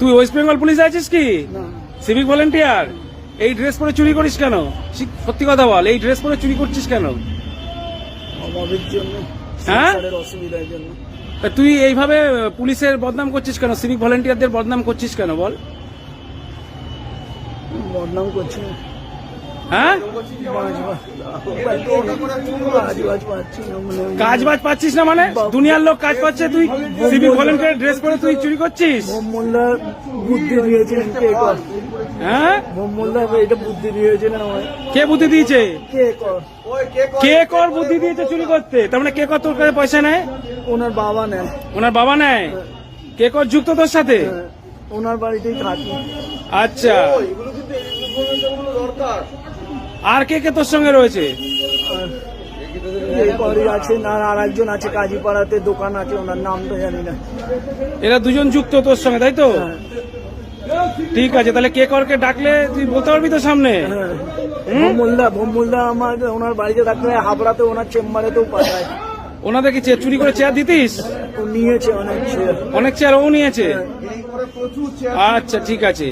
তুই ওয়েস্ট বেঙ্গল পুলিশে আছিস কি? সিভিক ভলেন্টিয়ার এই ড্রেস পরে চুরি করিস কেন? সত্যি কথা বল এই ড্রেস পরে চুরি করছিস কেন? হ্যাঁ? তুই এইভাবে পুলিশের বদনাম করছিস কেন? সিভিক ভলেন্টিয়ারদের বদনাম করছিস কেন বল? বদনাম করছি হ্যাঁ? কাজ বাজ পাচ্ছিস না মানে? দুনিয়ার লোক কাজ পাচ্ছে তুই সিভিক ভলেন্টিয়ার ড্রেস পরে তুই চুরি করছিস? বুদ্ধি দিয়েছিলেন কর? হ্যাঁ? এটা বুদ্ধি দিয়েছিলেন কে বুদ্ধি দিয়েছে? কে কর? বুদ্ধি দিয়েছে চুরি করতে? তার মানে কে কর তোর কাছে পয়সা নেয়? ওনার বাবা নেয়। ওনার বাবা নেয়? কে কর যুক্ত তোর সাথে? হ্যাঁ, ওনার বাড়িতেই থাকি। আচ্ছা। আর কে কে তোর সঙ্গে রয়েছে? আছে না আর একজন আছে কাজীপাড়াতে দোকান আছে ওনার নামটা জানি না। এরা দুজন যুক্ত তোর সঙ্গে তাই তো? হ্যাঁ, ঠিক আছে তাহলে কে করকে ডাকলে তুই বলতে পারবি তো সামনে? হ্যাঁ। ভোমলদা ভোমলদা আমার ওনার বাড়িতে হাবড়াতে ওনার চেম্বারেতেও পাঠায়। ওনাদের কি চুরি করে চেয়ার দিতিস? নিয়েছে অনেক ছেলে অনেক চেয়ার ও নিয়েছে? আচ্ছা ঠিক আছে।